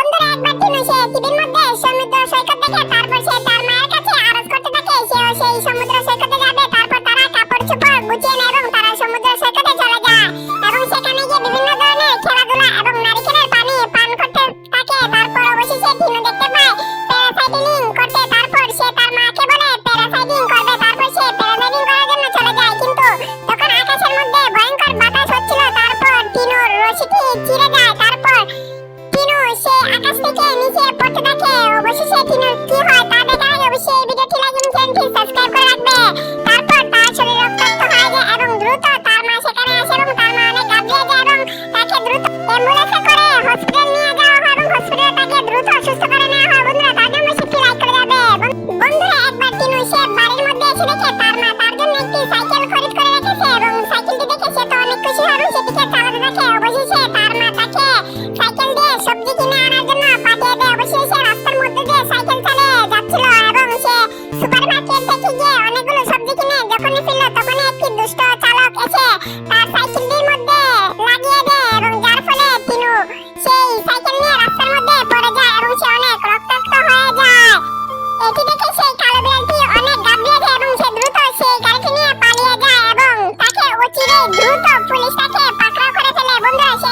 বন্ধুরা, একবার দিনু সে টিভির মধ্যে সমুদ্র সৈকত সৈকতে যাবে, তারপর তারা কাপড় চোপড় গুছিয়ে ฉันก็กด দ্রুত পুলিশ তাকে পাকড়াও করে ফেলে। বন্ধুরা সে